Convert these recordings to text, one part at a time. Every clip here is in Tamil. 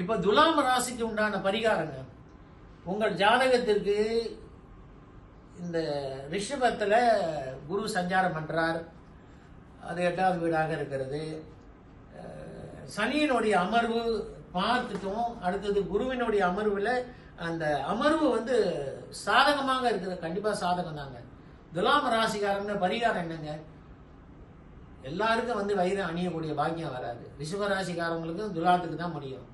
இப்ப துலாம் ராசிக்கு உண்டான பரிகாரங்க. உங்கள் ஜாதகத்திற்கு இந்த ரிஷபத்தில் குரு சஞ்சாரம் பண்ணுறார் அது எட்டாவது வீடாக இருக்கிறது. சனியினுடைய அமர்வு பார்த்துட்டோம். அடுத்தது குருவினுடைய அமர்வில் அந்த அமர்வு வந்து சாதகமாக இருக்குது. கண்டிப்பாக சாதகம் தாங்க துலாம் ராசிக்காரங்க பரிகாரம் என்னங்க? எல்லாருக்கும் வந்து வயிறு அணியக்கூடிய பாக்கியம் வராது. ரிஷப ராசிக்காரங்களுக்கும் துலாத்துக்கு தான் முடியும்.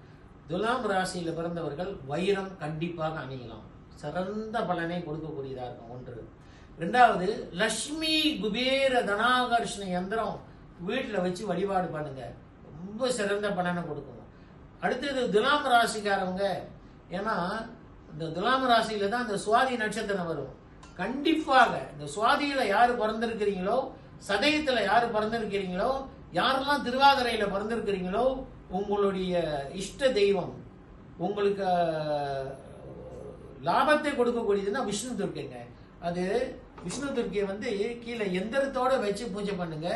துலாம் ராசியில் பிறந்தவர்கள் வைரம் கண்டிப்பாக அணியலாம். சிறந்த பலனை கொடுக்கக்கூடியதா இருக்கும். ஒன்று. ரெண்டாவது லக்ஷ்மி குபேர தனாகர்ஷண யந்திரம் வீட்டில் வச்சு வழிபாடு பண்ணுங்க. ரொம்ப சிறந்த பலனை கொடுக்கும். அடுத்தது துலாம் ராசிக்காரவங்க ஏன்னா இந்த துலாம் ராசியில தான் இந்த சுவாதி நட்சத்திரம் வரும். கண்டிப்பாக இந்த சுவாதியில யாரு பிறந்திருக்கிறீங்களோ சதயத்துல யாரு பிறந்திருக்கிறீங்களோ யாரெல்லாம் திருவாதிரையில பிறந்திருக்கிறீங்களோ உங்களுடைய இஷ்ட தெய்வம் உங்களுக்கு லாபத்தை கொடுக்கக்கூடியதுன்னா விஷ்ணு துர்க்கைங்க. அது விஷ்ணு துர்க்கையை வந்து கீழே எந்திரத்தோட வச்சு பூஜை பண்ணுங்க.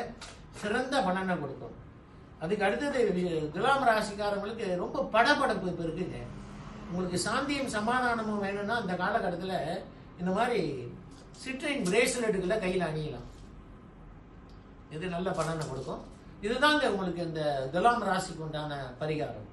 சிறந்த பலனை கொடுக்கும். அதுக்கு அடுத்தது துலாம் ராசிக்காரங்களுக்கு ரொம்ப படபடப்பு இப்போ இருக்குங்க. உங்களுக்கு சாந்தியும் சமாதானமும் வேணும்னா அந்த காலகட்டத்தில் இந்த மாதிரி சிட்ரின் பிரேஸ்லெட்டுகளை கையில் அணியலாம். இது நல்ல பலனை கொடுக்கும். இதுதாங்க உங்களுக்கு இந்த துலாம் ராசிக்கு உண்டான பரிகாரம்.